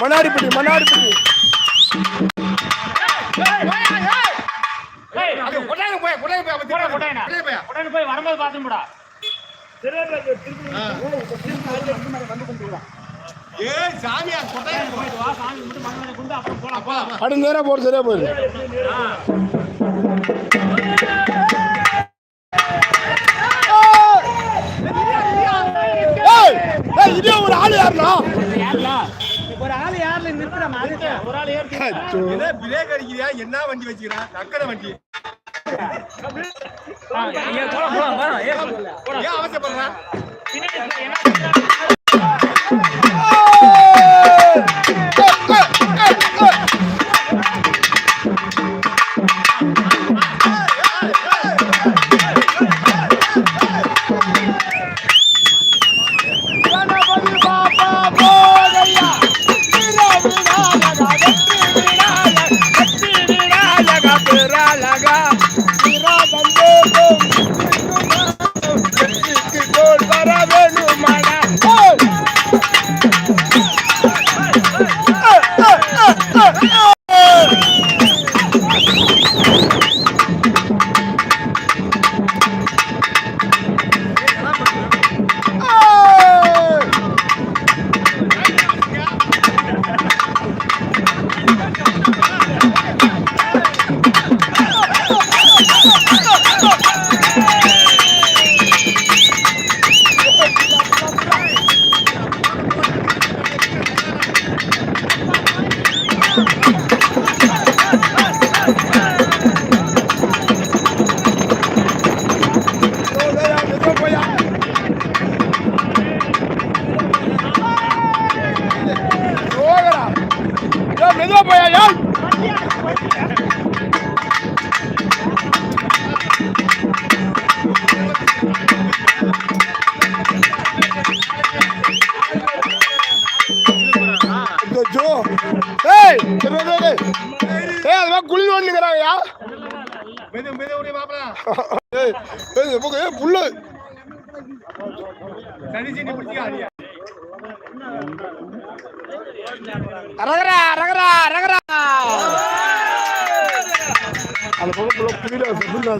மன்னாடிப்பட்டி மன்னாடிப்பட்டி போய் வரும்போது வா சாமி அடுத்த நேரம் போட்டு சரியா போயிரு. ஒரு ஆள் யாருனா ஒரு ஆள் யாருல நிறுத்துறா ஒரு ஆள் ஏறி என்ன பிரேக் அடிக்கிறியா என்ன வண்டி வச்சுக்கிறான் நக்கட வண்டி ஏன் அவசரப்படுறான் ஏய்! சனி சீனி பிடிச்சிக்காதியா அரகரா, அரகரா, அரகரா. அந்த புள்ள புரியல, புரியல.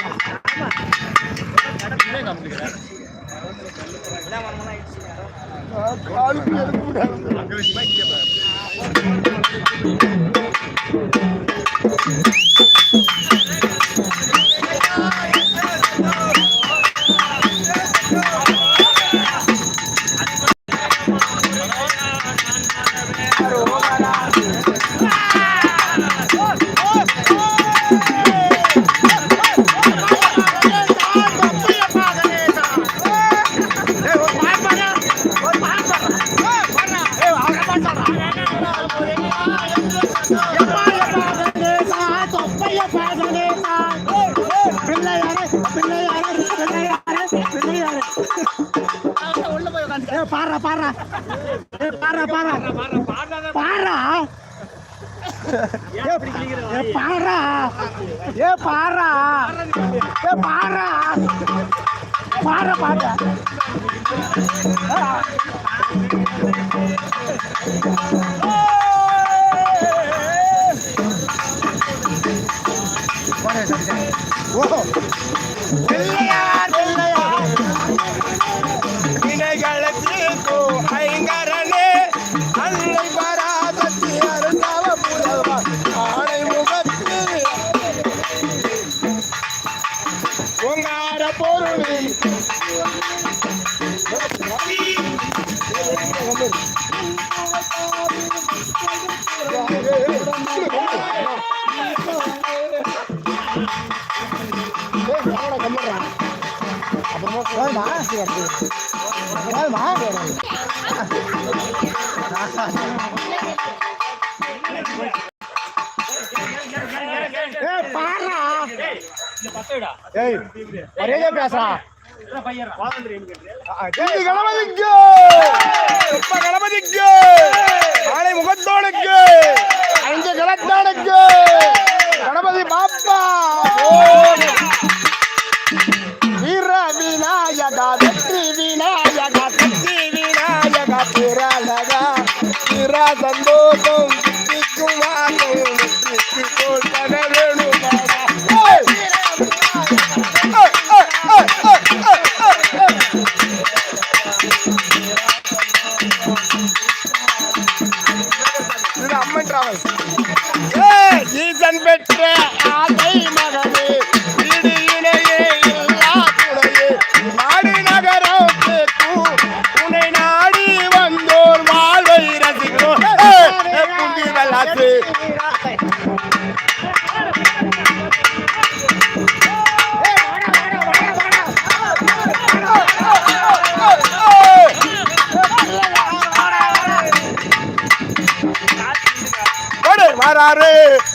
ஆ, காலுக்கு பாரா பாரா. பாரா பாரா. பாரா. ஏ பாரா. ஏ பாரா. ஏ பாரா. பாரா பாரா. பிள்ளையார், ஏ பாரா ஏய், ஒரேதே பேசுறா. கணபதிக்கு கணபதிக்கு ஆணை முகத்தோனுக்கு தீரா சந்தோஷம் திக்கும் வாசம் திக்கு கொள்வன வேணும் அம்மன் டிராவல்ஸ்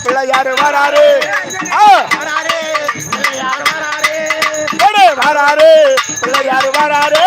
பிள்ளையாரு வராரு. வராரு. பிள்ளையாரு வராரு.